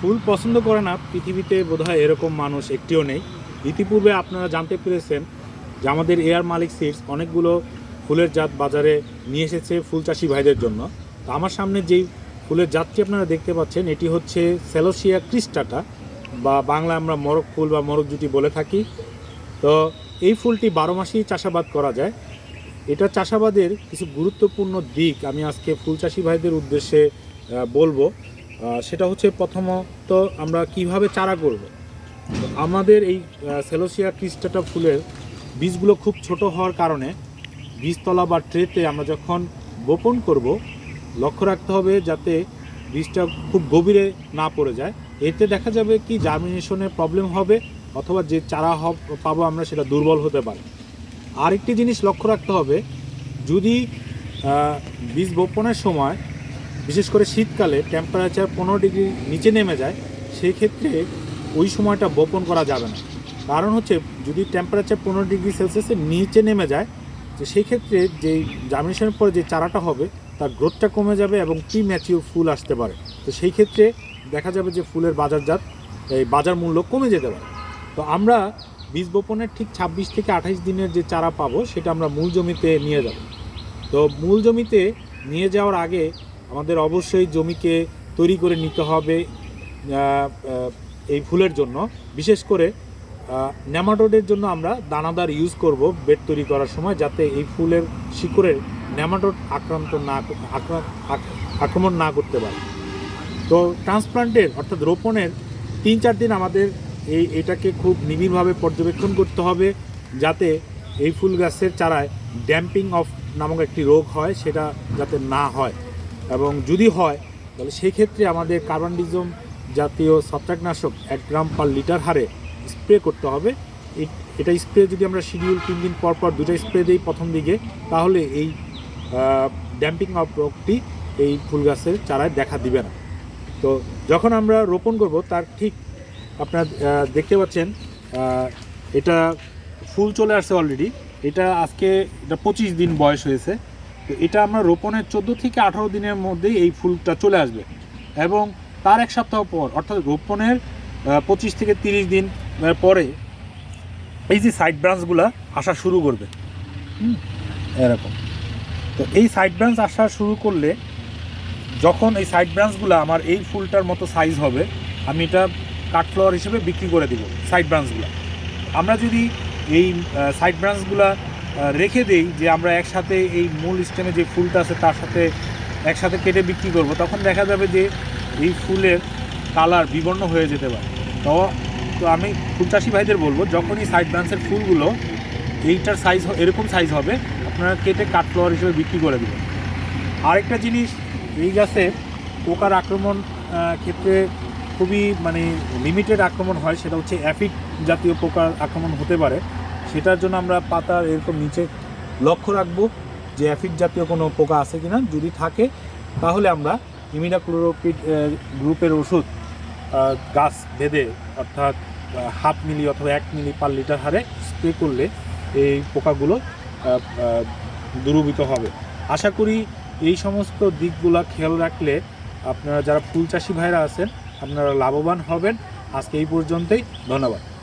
ফুল পছন্দ করে না, পৃথিবীতে বোধহয় এরকম মানুষ একটিও নেই। ইতিপূর্বে আপনারা জানতে পেরেছেন যে আমাদের এয়ার মালিক সিডস অনেকগুলো ফুলের জাত বাজারে নিয়ে এসেছে ফুল চাষি ভাইদের জন্য। তো আমার সামনে যেই ফুলের জাতটি আপনারা দেখতে পাচ্ছেন, এটি হচ্ছে সেলোসিয়া ক্রিস্টাটা বা বাংলা আমরা মরক ফুল বা মরক জুটি বলে থাকি। তো এই ফুলটি বারো মাসেই চাষাবাদ করা যায়। এটা চাষাবাদের কিছু গুরুত্বপূর্ণ দিক আমি আজকে ফুল চাষি ভাইদের উদ্দেশ্যে বলব। সেটা হচ্ছে প্রথমত আমরা কীভাবে চারা করব। আমাদের এই সেলোসিয়া ক্রিস্টাটা ফুলের বীজগুলো খুব ছোট হওয়ার কারণে বীজতলা বা ট্রেতে আমরা যখন বপন করব, লক্ষ্য রাখতে হবে যাতে বীজটা খুব গভীরে না পড়ে যায়। এতে দেখা যাবে কি জার্মিনেশনের প্রবলেম হবে অথবা যে চারা পাবো আমরা সেটা দুর্বল হতে পারে। আরেকটি জিনিস লক্ষ্য রাখতে হবে, যদি বীজ বপনের সময় বিশেষ করে শীতকালে টেম্পারেচার পনেরো ডিগ্রি নিচে নেমে যায় সেই ক্ষেত্রে ওই সময়টা বপন করা যাবে না। কারণ হচ্ছে, যদি টেম্পারেচার পনেরো ডিগ্রি সেলসিয়াসের নিচে নেমে যায়, তো সেই ক্ষেত্রে যে জার্মিনেশনের পরে যে চারাটা হবে, তার গ্রোথটা কমে যাবে এবং প্রি ম্যাচিওর ফুল আসতে পারে। তো সেই ক্ষেত্রে দেখা যাবে যে ফুলের বাজারজাত, এই বাজার মূল্য কমে যেতে পারে। তো আমরা বীজ বপনের ঠিক ছাব্বিশ থেকে আঠাইশ দিনের যে চারা পাবো, সেটা আমরা মূল জমিতে নিয়ে যাব। তো মূল জমিতে নিয়ে যাওয়ার আগে আমাদের অবশ্যই জমিকে তৈরি করে নিতে হবে এই ফুলের জন্য। বিশেষ করে নেমাটোডের জন্য আমরা দানাদার ইউজ করব বেড তৈরি করার সময় যাতে এই ফুলের শিকড়ের নেমাটোড আক্রান্ত না আক্রমণ না করতে পারে। তো ট্রান্সপ্লান্টের অর্থাৎ রোপণের তিন চার দিন আমাদের এই, এটাকে খুব নিবিড়ভাবে পর্যবেক্ষণ করতে হবে যাতে এই ফুল গাছের চারায় ড্যাম্পিং অফ নামক একটি রোগ হয়, সেটা যাতে না হয়। এবং যদি হয়, তাহলে সেই ক্ষেত্রে আমাদের কার্বানডিজম জাতীয় ছত্রাকনাশক এক গ্রাম পার লিটার হারে স্প্রে করতে হবে। এটা স্প্রে যদি আমরা শিডিউল তিন দিন পর পর দুটো স্প্রে দিই প্রথম দিকে, তাহলে এই ড্যাম্পিং অফ রোগটি এই ফুল গাছের চারায় দেখা দিবে না। তো যখন আমরা রোপণ করব, তার ঠিক আপনার দেখতে পাচ্ছেন এটা ফুল চলে আসছে অলরেডি এটা আজকে, এটা পঁচিশ দিন বয়স হয়েছে। তো এটা আমরা রোপণের চোদ্দ থেকে আঠারো দিনের মধ্যেই এই ফুলটা চলে আসবে। এবং তার এক সপ্তাহ পর, অর্থাৎ রোপণের পঁচিশ থেকে তিরিশ দিন পরে এই যে সাইড ব্রাঞ্চগুলো আসা শুরু করবে। এরকম। তো এই সাইড ব্রাঞ্চ আসা শুরু করলে যখন এই সাইড ব্রাঞ্চগুলো আমার এই ফুলটার মতো সাইজ হবে, আমি এটা কাঠফ্লাওয়ার হিসেবে বিক্রি করে দিব সাইড ব্রাঞ্চগুলো আমরা যদি এই সাইড ব্রাঞ্চগুলো রেখে দেই যে আমরা একসাথে এই মূল স্টেমে যে ফুলটা আছে তার সাথে একসাথে কেটে বিক্রি করব, তখন দেখা যাবে যে এই ফুলের কালার বিবর্ণ হয়ে যেতে পারে। তো তো আমি ফুল চাষি ভাইদের বলব, যখনই সাইড ব্রাঞ্চের ফুলগুলো এইটার সাইজ এরকম সাইজ হবে, আপনারা কেটে কাঠফ্লাওয়ার হিসেবে বিক্রি করে দেবেন। আরেকটা জিনিস, এই গাছে পোকার আক্রমণ ক্ষেত্রে খুবই মানে লিমিটেড আক্রমণ হয়, সেটা হচ্ছে অ্যাফিড জাতীয় পোকার আক্রমণ হতে পারে। সেটার জন্য আমরা পাতার এরকম নিচে লক্ষ্য রাখব যে অ্যাফিড জাতীয় কোনো পোকা আছে কিনা। যদি থাকে তাহলে আমরা ইমিডাক্লোরোপিড গ্রুপের ওষুধ গাছ বেঁধে অর্থাৎ হাফ মিলি অথবা এক মিলি পার লিটার হারে স্প্রে করলে এই পোকাগুলো আহ, হবে। আশা করি এই সমস্ত দিকগুলা খেয়াল রাখলে আপনারা যারা ফুল চাষি ভাইরা আছেন আপনারা লাভবান হবেন। আজকে এই পর্যন্তই। ধন্যবাদ।